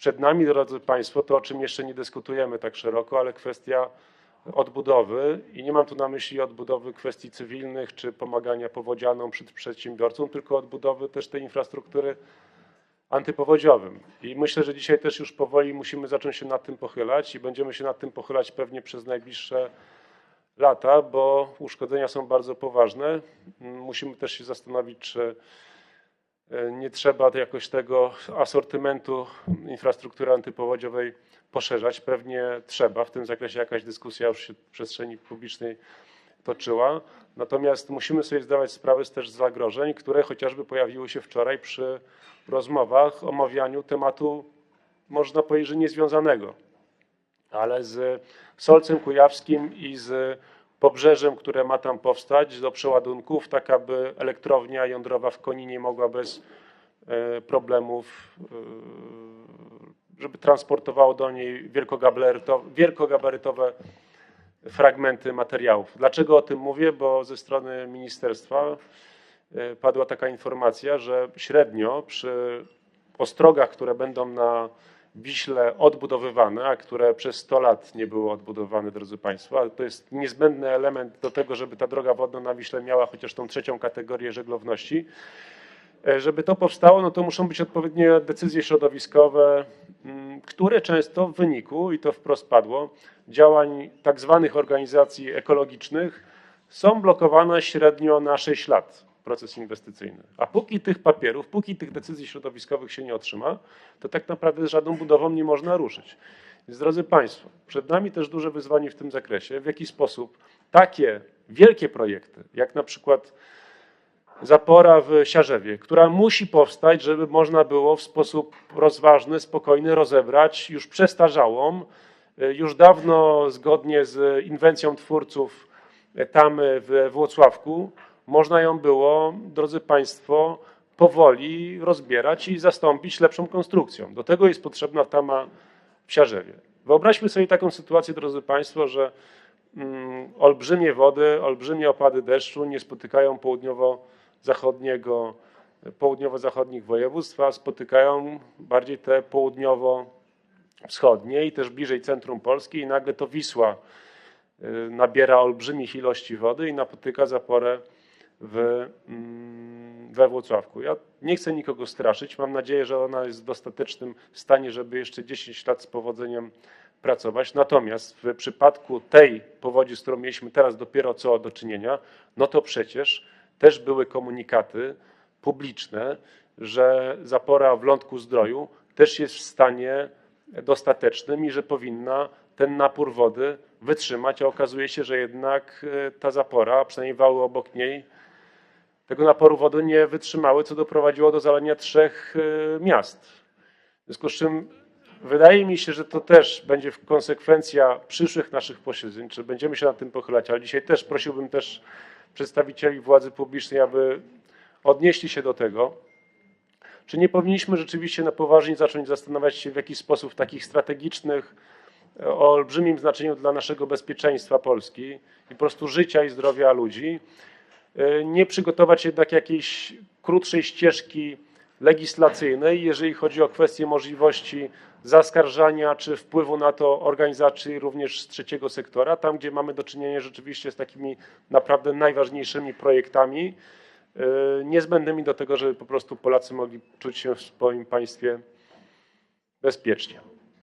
przed nami, drodzy Państwo, to o czym jeszcze nie dyskutujemy tak szeroko, ale kwestia odbudowy i nie mam tu na myśli odbudowy kwestii cywilnych czy pomagania powodzianom przed przedsiębiorcom, tylko odbudowy też tej infrastruktury antypowodziowym. I myślę, że dzisiaj też już powoli musimy zacząć się nad tym pochylać i będziemy się nad tym pochylać pewnie przez najbliższe lata, bo uszkodzenia są bardzo poważne. Musimy też się zastanowić, czy nie trzeba jakoś tego asortymentu infrastruktury antypowodziowej poszerzać. Pewnie trzeba. W tym zakresie jakaś dyskusja już się w przestrzeni publicznej toczyła. Natomiast musimy sobie zdawać sprawę też z zagrożeń, które chociażby pojawiły się wczoraj przy rozmowach, omawianiu tematu, można powiedzieć, niezwiązanego, ale z Solcem Kujawskim i z pobrzeżem, które ma tam powstać do przeładunków, tak aby elektrownia jądrowa w Koninie mogła bez e, problemów, e, żeby transportowało do niej wielkogabarytowe, wielkogabarytowe fragmenty materiałów. Dlaczego o tym mówię? Bo ze strony ministerstwa e, padła taka informacja, że średnio przy ostrogach, które będą na Wiśle odbudowywane, a które przez 100 lat nie były odbudowane, drodzy Państwo, ale to jest niezbędny element do tego, żeby ta droga wodna na Wiśle miała chociaż tą trzecią kategorię żeglowności. E, Żeby to powstało, no to muszą być odpowiednie decyzje środowiskowe, mm, które często w wyniku, i to wprost padło, działań tak zwanych organizacji ekologicznych są blokowane średnio na 6 lat proces inwestycyjny. A póki tych papierów, póki tych decyzji środowiskowych się nie otrzyma, to tak naprawdę żadną budową nie można ruszyć. Więc drodzy Państwo, przed nami też duże wyzwanie w tym zakresie, w jaki sposób takie wielkie projekty, jak na przykład zapora w Siarzewie, która musi powstać, żeby można było w sposób rozważny, spokojny rozebrać już przestarzałą, y, już dawno zgodnie z inwencją twórców y, tamy w Włocławku, można ją było, drodzy Państwo, powoli rozbierać i zastąpić lepszą konstrukcją. Do tego jest potrzebna tama w Siarzewie. Wyobraźmy sobie taką sytuację, drodzy Państwo, że mm, olbrzymie wody, olbrzymie opady deszczu nie spotykają południowo-zachodniego, południowo-zachodnich województw, a spotykają bardziej te południowo-wschodnie i też bliżej centrum Polski i nagle to Wisła y, nabiera olbrzymich ilości wody i napotyka zaporę w, mm, we Włocławku. Ja nie chcę nikogo straszyć. Mam nadzieję, że ona jest w dostatecznym stanie, żeby jeszcze 10 lat z powodzeniem pracować. Natomiast w przypadku tej powodzi, z którą mieliśmy teraz dopiero co do czynienia, no to przecież też były komunikaty publiczne, że zapora w Lądku Zdroju też jest w stanie dostatecznym i że powinna ten napór wody wytrzymać, a okazuje się, że jednak e, ta zapora, a przynajmniej wały obok niej, tego naporu wody nie wytrzymały, co doprowadziło do zalania trzech e, miast. W związku z czym wydaje mi się, że to też będzie konsekwencja przyszłych naszych posiedzeń, czy będziemy się nad tym pochylać, ale dzisiaj też prosiłbym też przedstawicieli władzy publicznej, aby odnieśli się do tego, czy nie powinniśmy rzeczywiście na poważnie zacząć zastanawiać się, w jaki sposób w takich strategicznych, o olbrzymim znaczeniu dla naszego bezpieczeństwa Polski i po prostu życia i zdrowia ludzi, nie przygotować jednak jakiejś krótszej ścieżki legislacyjnej, jeżeli chodzi o kwestie możliwości zaskarżania czy wpływu na to organizacji również z trzeciego sektora, tam gdzie mamy do czynienia rzeczywiście z takimi naprawdę najważniejszymi projektami, e, niezbędnymi do tego, żeby po prostu Polacy mogli czuć się w swoim państwie bezpiecznie.